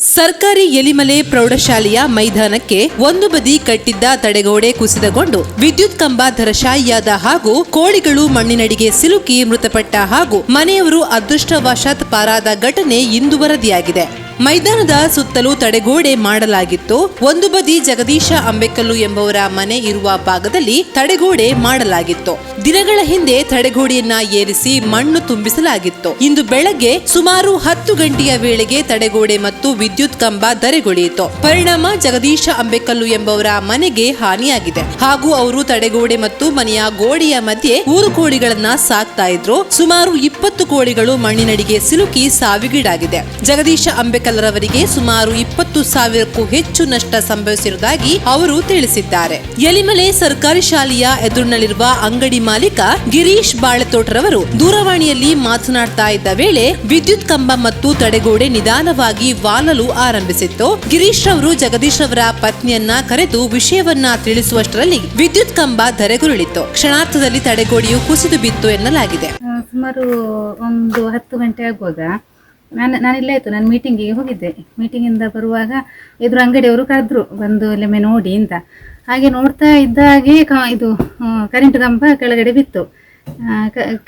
ಸರ್ಕಾರಿ ಎಲಿಮಲೆ ಪ್ರೌಢಶಾಲೆಯ ಮೈದಾನಕ್ಕೆ ಒಂದು ಬದಿ ಕಟ್ಟಿದ್ದ ತಡೆಗೋಡೆ ಕುಸಿತಗೊಂಡು ವಿದ್ಯುತ್ ಕಂಬ ಧರಶಾಯಿಯಾದ ಹಾಗೂ ಕೋಳಿಗಳು ಮಣ್ಣಿನಡಿಗೆ ಸಿಲುಕಿ ಮೃತಪಟ್ಟ ಹಾಗೂ ಮನೆಯವರು ಅದೃಷ್ಟವಶಾತ್ ಪಾರಾದ ಘಟನೆ ಇಂದು ವರದಿಯಾಗಿದೆ. ಮೈದಾನದ ಸುತ್ತಲೂ ತಡೆಗೋಡೆ ಮಾಡಲಾಗಿತ್ತು. ಒಂದು ಬದಿ ಜಗದೀಶ ಅಂಬೆಕಲ್ಲು ಎಂಬವರ ಮನೆ ಇರುವ ಭಾಗದಲ್ಲಿ ತಡೆಗೋಡೆ ಮಾಡಲಾಗಿತ್ತು. ದಿನಗಳ ಹಿಂದೆ ತಡೆಗೋಡೆಯನ್ನ ಏರಿಸಿ ಮಣ್ಣು ತುಂಬಿಸಲಾಗಿತ್ತು. ಇಂದು ಬೆಳಗ್ಗೆ ಸುಮಾರು ಹತ್ತು ಗಂಟೆಯ ವೇಳೆಗೆ ತಡೆಗೋಡೆ ಮತ್ತು ವಿದ್ಯುತ್ ಕಂಬ ದರೆಗೊಳಿಯಿತು ಪರಿಣಾಮ ಜಗದೀಶ ಅಂಬೆಕಲ್ಲು ಎಂಬವರ ಮನೆಗೆ ಹಾನಿಯಾಗಿದೆ. ಹಾಗೂ ಅವರು ತಡೆಗೋಡೆ ಮತ್ತು ಮನೆಯ ಗೋಡೆಯ ಮಧ್ಯೆ ಊರು ಕೋಳಿಗಳನ್ನ ಸಾಕ್ತಾ ಇದ್ರು. ಸುಮಾರು ಇಪ್ಪತ್ತು ಕೋಳಿಗಳು ಮಣ್ಣಿನಡಿಗೆ ಸಿಲುಕಿ ಸಾವಿಗೀಡಾಗಿದೆ. ಜಗದೀಶ ಅಂಬೇಕಲ್ರವರಿಗೆ ಸುಮಾರು ಇಪ್ಪತ್ತು ಸಾವಿರಕ್ಕೂ ಹೆಚ್ಚು ನಷ್ಟ ಸಂಭವಿಸಿರುವುದಾಗಿ ಅವರು ತಿಳಿಸಿದ್ದಾರೆ. ಯಲಿಮಲೆ ಸರ್ಕಾರಿ ಶಾಲೆಯ ಎದುರಿನಲ್ಲಿರುವ ಅಂಗಡಿ ಮಾಲೀಕ ಗಿರೀಶ್ ಬಾಳೆತೋಟರವರು ದೂರವಾಣಿಯಲ್ಲಿ ಮಾತನಾಡ್ತಾ ಇದ್ದ ವೇಳೆ ವಿದ್ಯುತ್ ಕಂಬ ಮತ್ತು ತಡೆಗೋಡೆ ನಿಧಾನವಾಗಿ ವಾಲಲು ಆರಂಭಿಸಿತ್ತು. ಗಿರೀಶ್ ರವರು ಜಗದೀಶ್ ರವರ ಪತ್ನಿಯನ್ನ ಕರೆದು ವಿಷಯವನ್ನ ತಿಳಿಸುವಷ್ಟರಲ್ಲಿ ವಿದ್ಯುತ್ ಕಂಬ ಧರೆಗುರುಳಿತು ಕ್ಷಣಾರ್ಥದಲ್ಲಿ ತಡೆಗೋಡೆಯು ಕುಸಿದು ಬಿತ್ತು ಎನ್ನಲಾಗಿದೆ. ಸುಮಾರು ಒಂದು ಹತ್ತು ಗಂಟೆ ಆಗುವಾಗ ನಾನು ನಾನು ಇಲ್ಲೇ ಆಯಿತು ನಾನು ಮೀಟಿಂಗಿಗೆ ಹೋಗಿದ್ದೆ. ಮೀಟಿಂಗಿಂದ ಬರುವಾಗ ಎದುರು ಅಂಗಡಿಯವರು ಕರೆದ್ರು ಬಂದು ಇಲ್ಲೊಮ್ಮೆ ನೋಡಿ ಅಂತ. ಹಾಗೆ ನೋಡ್ತಾ ಇದ್ದ ಹಾಗೆ ಕ ಇದು ಕರೆಂಟ್ ಕಂಬ ಕೆಳಗಡೆ ಬಿತ್ತು.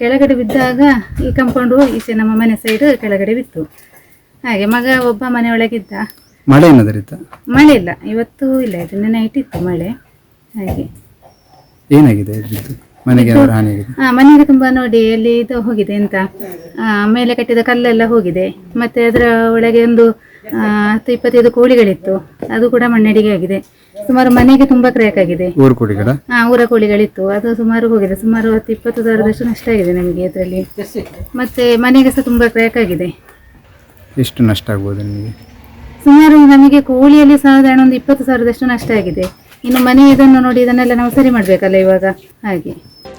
ಕೆಳಗಡೆ ಬಿದ್ದಾಗ ಈ ಕಂಪೌಂಡು ಈಚೆ ನಮ್ಮ ಮನೆ ಸೈಡ್ ಕೆಳಗಡೆ ಬಿತ್ತು. ಹಾಗೆ ಮಗ ಒಬ್ಬ ಮನೆಯೊಳಗಿದ್ದ ಮಳೆ ಏನಾದ್ರಿತ್ತ ಮಳೆ ಇಲ್ಲ ಇವತ್ತು ಇಲ್ಲ ಇದು ನೈಟ್ ಇತ್ತು ಮಳೆ. ಹಾಗೆ. ಏನಾಗಿದೆ? ಮನೆಗೆ ಆ, ಮನೆಗೆ ತುಂಬಾ ನೋಡಿ ಅಲ್ಲಿ ಇದು ಹೋಗಿದೆ ಅಂತ. ಆ, ಮೇಲೆ ಕಟ್ಟಿದ ಕಲ್ಲೆಲ್ಲ ಹೋಗಿದೆ. ಮತ್ತೆ ಅದರ ಒಳಗೆ ಒಂದು ಆ, ಹತ್ತು ಇಪ್ಪತ್ತೈದು ಕೋಳಿಗಳಿತ್ತು. ಅದು ಕೂಡ ಮಣ್ಣಡಿಗೆ ಆಗಿದೆ. ಸುಮಾರು ಮನೆಗೆ ತುಂಬಾ ಕ್ರ್ಯಾಕ್ ಆಗಿದೆ. ಊರು ಕುಡಿಗಡ ಆ ಊರ ಕೋಳಿಗಳಿತ್ತು. ಅದು ಸುಮಾರು ಹೋಗಿದೆ. ಸುಮಾರು ಹತ್ತು ಇಪ್ಪತ್ತು ಸಾವಿರದಷ್ಟು ನಷ್ಟ ಆಗಿದೆ ನಮಗೆ ಅದರಲ್ಲಿ. ಮತ್ತೆ ಮನೆಗೆ ಸಹ ತುಂಬಾ ಕ್ರ್ಯಾಕ್ ಆಗಿದೆ. ಎಷ್ಟು ನಷ್ಟ ಆಗ್ಬೋದು ನಿಮಗೆ? ಸುಮಾರು ನಮಗೆ ಕೋಳಿಯಲ್ಲಿ ಸಾಧಾರಣ ಒಂದು ಇಪ್ಪತ್ತು ಸಾವಿರದಷ್ಟು ನಷ್ಟ ಆಗಿದೆ. ಇನ್ನು ಮನೆ ಇದನ್ನು ನೋಡಿ ಇದನ್ನೆಲ್ಲ ನಾವು ಸರಿ ಮಾಡ್ಬೇಕಲ್ಲ ಇವಾಗ? ಹಾಗೆ.